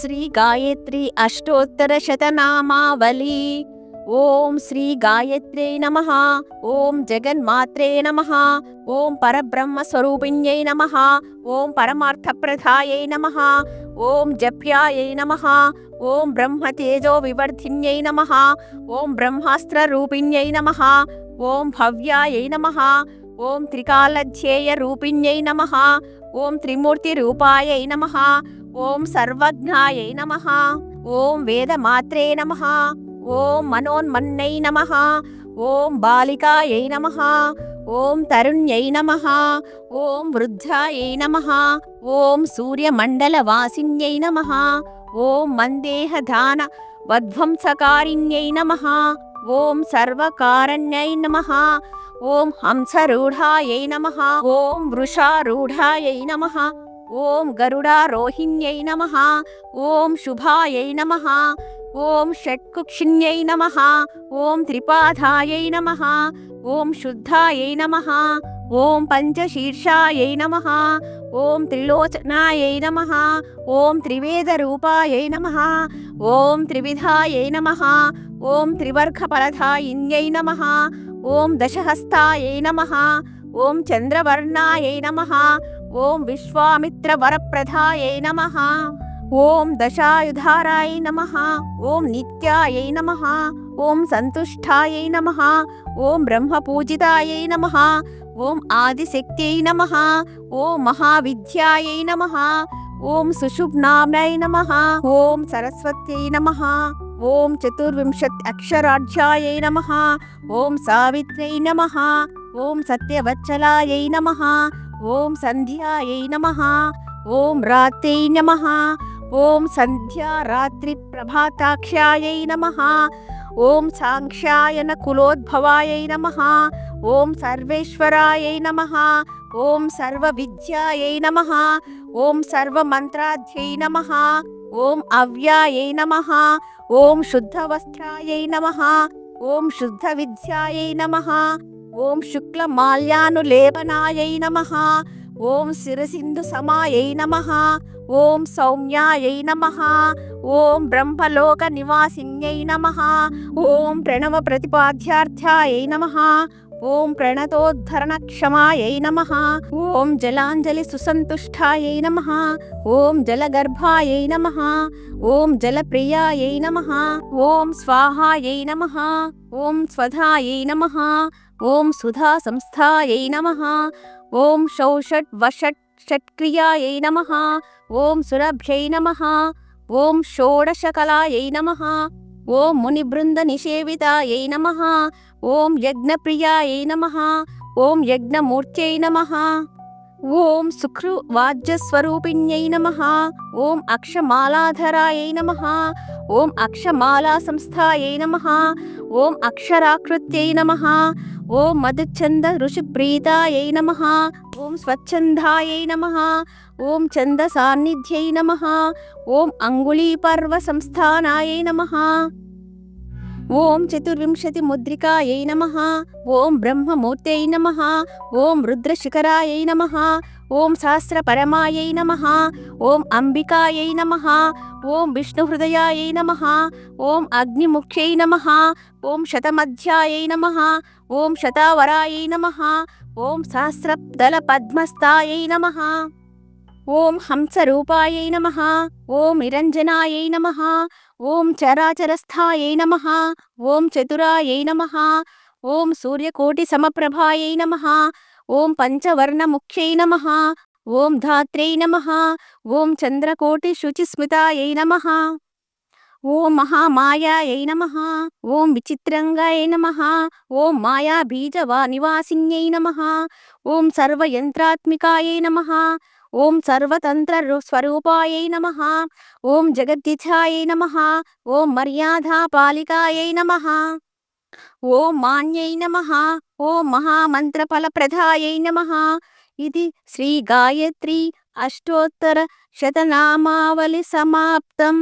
శ్రీ గాయత్రి అష్టోత్తర శతనామావళి. ఓం శ్రీ గాయత్రే నమ. ఓం జగన్మాత్రే నమ. ఓం పరబ్రహ్మ స్వరూపిణ్యై నమ. ఓం పరమార్థప్రధాయై నమ. ఓం జప్యాయై నమ. ఓం బ్రహ్మ తేజో వివర్ధిన్యై నమ. ఓం బ్రహ్మాస్త్ర రూపిణ్యై నమ. ఓం భవ్యాయై నమ. ఓం త్రికాలధ్యేయ రూపిణ్యై నమ. ఓం త్రిమూర్తి రూపాయై నమ. ఓం సర్వజ్ఞాయై నమ ఓం వేదమాత్రే నమ ఓం మనోన్మన్నై నమ ఓం బాలికాయై నమ ఓం తరుణ్యై నమ ఓం వృద్ధాయై నమ ఓం సూర్యమండలవాసిన్యై నమ ఓం మందేహధాన వధ్వంసకారిణ్యై నమ ఓం సర్వకారణ్యై నమ ఓం హంసరూఢాయై నమ ఓం వృషారూఢాయై నమ ఓం గరుడారోహిణ్యై నమ ఓం శుభాయై నమ ఓం షట్కుక్షిణ్యై నమ ఓం త్రిపాధాయై నమ ఓం శుద్ధాయై నమ ఓం పంచశీర్షాయై నమ ఓం త్రిలోచనాయై నమ ఓం త్రివేదరూపాయై నమ ఓం త్రివిధాయై నమ ఓం త్రివర్గఫలధాయిన్యై నమ ఓం దశహస్తాయై నమ ఓం చంద్రవర్ణాయై నమ ఓం విశ్వామిత్ర విశ్వామిత్రవరప్రదాయై నమ ఓం దశాయుధారాయ నమ ఓం నిత్యాయై నమ ఓం సంతుష్టాయై నమ ఓం బ్రహ్మపూజితాయై నమ ఓం ఆదిశక్త్యై నమ ఓం మహావిద్యాయై నమ ఓం సుషుభ్నామ్నై నమ ఓం సరస్వత్యై నమ ఓం చతుర్వింశత్ అక్షరాఢ్యాయై నమ ఓం సావిత్రై నమ ఓం సత్యవత్సలాయై నమ ఓం సంధ్యాయై నమ. ఓం రాత్రై నమ. ఓం సంధ్యా రాత్రి ప్రభాతాక్ష్యాయై నమ. ఓం సాంఖ్యాయన కులోద్భవాయై నమ. ఓం సర్వేశ్వరాయై నమ. ఓం సర్వ సర్వవిద్యాయై నమ. ఓం సర్వమంత్రాధ్యై నమ. ఓం అవ్యాయై నమ. ఓం శుద్ధవస్త్రాయై నమ. ఓం శుద్ధ శుద్ధవిద్యాయై నమ. ఓం శుక్ల మాల్యాను లేపనాయై నమ ఓం శిరసింధు సమాయై నమ ఓం సౌమ్యాయై నమ ఓం బ్రహ్మలోక నివాసిన్యై నమ ఓం ప్రణవ ప్రతిపాద్యార్థ్యాయై నమ ఓం ప్రణతోద్ధరణ క్షమాయై నమ ఓం జలాంజలి సుసంతుష్టాయై నమ ఓం జలగర్భాయై నమ ఓం జలప్రియాయై నమ ఓం స్వాహాయై నమ ఓం స్వధాయై నమ ఓం సుధా సంస్థాయై నమ. ఓం షౌ షట్ వషట్ షట్క్రియాయై నమ. ఓం సురభ్యై నమ. ఓం షోడశకలాయై నమ. ఓం మునిబృంద నిషేవితాయై నమ. ఓం యజ్ఞప్రియాయై నమ. ఓం యజ్ఞమూర్త్యై నమ. ఓం సుఖ్రువాజ్యస్వరూపిణ్యై నమ. ఓం అక్షమాలాధరాయై నమ. ఓం అక్షమాలా సంస్థాయై నమ. ఓం అక్షరాకృత్యై నమ. ఓం మధుఛంద ఋషిప్రీతాయై నమ. ఓం స్వచ్ఛందాయై నమ. ఓం చంద సాన్నిధ్యై నమ. ఓం అంగుళీపర్వ సంస్థానాయై నమ. ఓం చతుర్వింశతి ముద్రికాయై నమ ఓం బ్రహ్మమూర్త్యై నమ ఓం రుద్రశిఖరాయై నమ ఓం సహస్రపరమాయై నమ ఓం అంబికాయై నమ ఓం విష్ణుహృదయాయై నమ ఓం అగ్నిముఖ్యై నమ ఓం శతమధ్యాయై నమ ఓం శతావరాయై నమ ఓం సహస్రదళ పద్మస్థాయై నమ ఓం హంసరూపాయై నమ ఓం నిరంజనాయై నమ ఓం చరాచరస్థాయై నమ ఓం చతురాయై నమ ఓం సూర్యకోటి సమప్రభాయై నమ ఓం పంచవర్ణముఖ్యై నమ ఓం ధాత్రై నమ ఓం చంద్రకోటి శుచిస్మితాయై నమ ఓం మహామాయాయై నమ ఓం విచిత్రంగాయై నమ ఓం మాయాబీజవా నివాసిన్యై నమ ఓం సర్వయంత్రాత్మికాయై నమ ఓం సర్వతంత్ర స్వరూపాయై నమ. ఓం జగద్దిథాయై నమ. ఓం మర్యాదాపాలికాయై నమ. ఓం మాన్యై నమ. ఓం మహామంత్రఫలప్రదాయై నమ. ఇది శ్రీ గాయత్రి అష్టోత్తర శతనామావళి సమాప్తం.